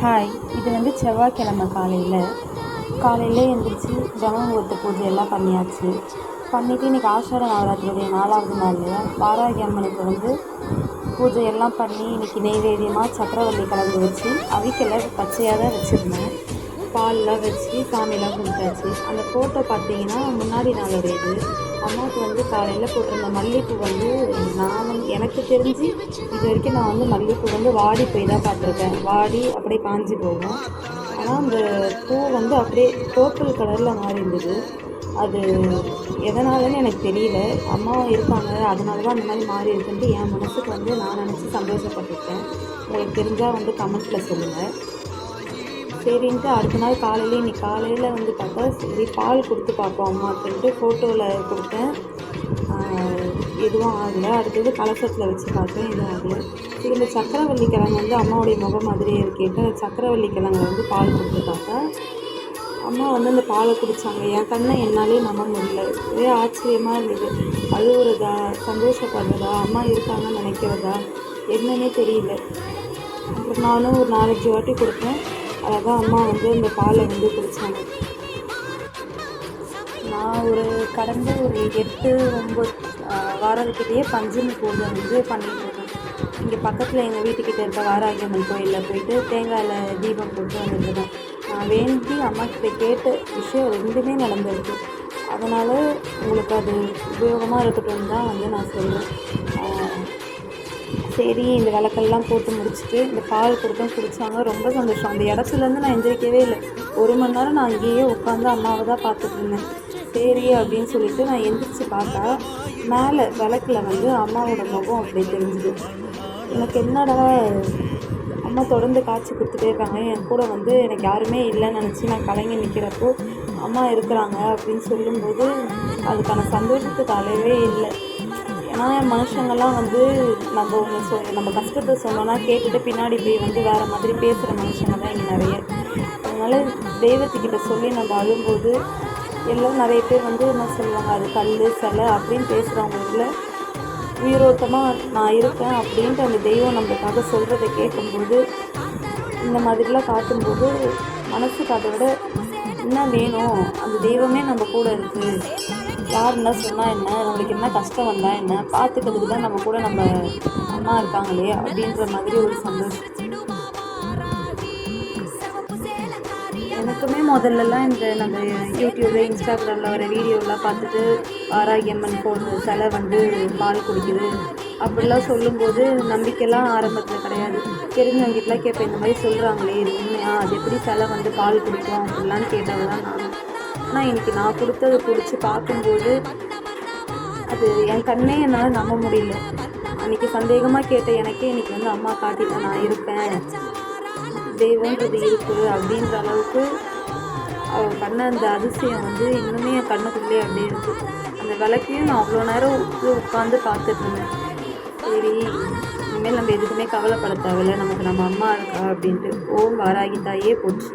Hi இது வந்து செவ்வாய்க்கிழமை காலையில். காலையிலே எழுந்திரிச்சி ஜெகமுகூர்த்த பூஜை எல்லாம் பண்ணியாச்சு. பண்ணிவிட்டு இன்றைக்கி ஆஷாட நவராத்திரியுடைய நாலாவது நாள். வாராகி அம்மனுக்கு வந்து பூஜை எல்லாம் பண்ணி இன்றைக்கி நெய்வேதியமாக சக்கரவள்ளி கலந்து வச்சு அவிக்கலை பச்சையாக தான் வச்சுருந்தேன். பால்லாம் வச்சு சாமியெல்லாம் கும்பிட்டாச்சு. அந்த ஃபோட்டோ பார்த்தீங்கன்னா முன்னாடி நாளுடையது அம்மாவுக்கு வந்து காலையில் போட்டிருந்த மல்லிகைப்பூ வந்து நான் வந்து எனக்கு தெரிஞ்சு இது வரைக்கும் நான் வந்து மல்லிகைப்பூ வந்து வாடி போய் தான் பார்த்துருக்கேன். வாடி அப்படியே காஞ்சி போகும். ஆனால் அந்த பூ வந்து அப்படியே பர்பிள் கலரில் மாறி இருந்தது. அது எதனாலன்னு எனக்கு தெரியல. அம்மா இருக்காங்க அதனால தான் அந்த மாதிரி மாறி இருக்குன்ட்டு என் மனசுக்கு வந்து நான் நினச்சி சந்தோஷப்பட்டிருக்கேன். உங்களுக்கு தெரிஞ்சால் வந்து கமெண்ட்டில் சொல்லுங்கள் சரின்ட்டு அடுத்த நாள் காலையில் இன்னைக்கு காலையில் வந்து பார்த்தா சரி பால் கொடுத்து பார்ப்போம் அம்மா அப்படின்ட்டு ஃபோட்டோவில் கொடுத்தேன். எதுவும் ஆகலை. அடுத்தது கலசத்தில் வச்சு பார்த்தேன் எதுவும் ஆகலை. சரி இந்த சக்கரவள்ளி கிழங்கு வந்து அம்மாவுடைய முகம் மாதிரியே இருக்கேன்ட்டு அந்த சக்கரவள்ளி கிழங்கு வந்து பால் கொடுத்து பார்த்தேன். அம்மா வந்து அந்த பாலை குடித்தாங்க என் கண்ணை என்னாலே நம்ப முடியல ஒரே ஆச்சரியமாக இருந்தது. அழுகுறதா சந்தோஷப்படுறதா? அம்மா இருக்காங்கன்னு நினைக்கிறதா? என்னன்னே தெரியல. அப்புறம் நானும் ஒரு நாலஞ்சு வாட்டி கொடுத்தேன். அழகாக அம்மா வந்து இந்த பாலை வந்து குடித்தாங்க நான் ஒரு கடந்த ஒரு எட்டு ஒம்பது வாரத்துக்கிட்டேயே பஞ்சமி பூஜை வந்து பண்ணிட்டு இருக்கேன் இங்கே பக்கத்தில் எங்கள் வீட்டுக்கிட்ட இருக்க வாராகியம்மன் கோயிலில் போயிட்டு தேங்காயில் தீபம் போட்டு வந்துருக்கேன் நான் வேண்டி அம்மா கிட்ட கேட்ட விஷயம் ரெண்டுமே நடந்திருக்கு. அதனால் உங்களுக்கு அது உபயோகமாக இருக்கட்டும் தான் வந்து நான் சொல்கிறேன் சரி இந்த விளக்கெல்லாம் போட்டு முடிச்சுட்டு இந்த பால் கொடுத்தும் குடித்தாங்க ரொம்ப சந்தோஷம். அந்த இடத்துலேருந்து நான் எந்திரிக்கவே இல்லை. ஒரு மணி நேரம் நான் அங்கேயே உட்காந்து அம்மாவை தான் பார்த்துட்டு இருந்தேன். சரி அப்படின்னு சொல்லிட்டு நான் எந்திரிச்சு பார்த்தா மேலே விளக்கில் வந்து அம்மாவோட முகம் அப்படி தெரிஞ்சுது. எனக்கு என்னடா அம்மா தொடர்ந்து காய்ச்சி கொடுத்துட்டே இருக்காங்க. என் கூட வந்து எனக்கு யாருமே இல்லைன்னு நினச்சி நான் கலங்கி நிற்கிறப்போ அம்மா இருக்கிறாங்க அப்படின்னு சொல்லும்போது அதுக்கான சந்தோஷத்துக்கு அளவே இல்லை. ஆனால் மனுஷங்கள்லாம் வந்து நம்ம ஒன்று சொல் நம்ம கஷ்டத்தை சொன்னோன்னா கேட்டுட்டு பின்னாடி போய் வந்து வேறு மாதிரி பேசுகிற மனுஷங்க தான் இங்கே நிறைய அதனால் தெய்வத்துக்கிட்ட சொல்லி நம்ம அழும்போது எல்லாம் நிறைய பேர் வந்து என்ன சொல்லுவாங்க அது கல் சிலை அப்படின்னு பேசுகிறவங்களுக்குள்ள உயிரோட்டமாக நான் இருக்கேன் அப்படின்ட்டு அந்த தெய்வம் நம்மளுக்காக சொல்கிறத கேட்கும்போது இந்த மாதிரிலாம் காட்டும்போது மனசுக்கு அதை விட என்ன வேணும்? அந்த தெய்வமே நம்ம கூட இருக்குது யார் என்ன சொன்னால் என்ன? நம்மளுக்கு என்ன கஷ்டம் வந்தால் என்ன? பார்த்துக்கிறதுக்கு தான் நம்ம கூட நம்ம அம்மா இருக்காங்களே அப்படின்ற மாதிரி ஒரு சந்தோஷம். எனக்குமே முதல்லலாம் இந்த நம்ம யூடியூப்பில் இன்ஸ்டாகிராமில் வர வீடியோலாம் பார்த்துட்டு ஆராயம்மன் அம்மன் போடுற சிலை வந்து பால் குடிக்குது. அப்படிலாம் சொல்லும்போது நம்பிக்கைலாம் ஆரம்பத்தில் கிடையாது. தெரிஞ்சவங்கிட்டலாம் கேட்பேன் இந்த மாதிரி சொல்கிறாங்களே இது உண்மையா? அது எப்படி சிலை வந்து பால் குடிக்கும் அப்படிலாம் கேட்டவங்க தான் நான். ஆனால் எனக்கு நான் கொடுத்ததை பிடிச்சி பார்க்கும்போது அது என் கண்ணே என்னால் நம்ப முடியல. அன்றைக்கி சந்தேகமாக கேட்ட எனக்கே இன்றைக்கி வந்து அம்மா காட்டிட்டேன் நான் இருப்பேன். தெய்வன்றது இருக்குது அப்படின்ற அளவுக்கு அவள் பண்ண அந்த அதிசயம் வந்து இன்னுமே என் கண்ணுக்குள்ளே அப்படியே இருக்குது அந்த விளக்கையும் நான் அவ்வளோ நேரம் உட்காந்து உட்காந்து பார்த்துட்டு இருந்தேன். சரி இனிமேல் நம்ம எதுக்குமே கவலைப்பட தேவையில்ல. நமக்கு நம்ம அம்மா இருக்கா அப்படின்ட்டு ஓம் வாராகி தாயே போச்சு.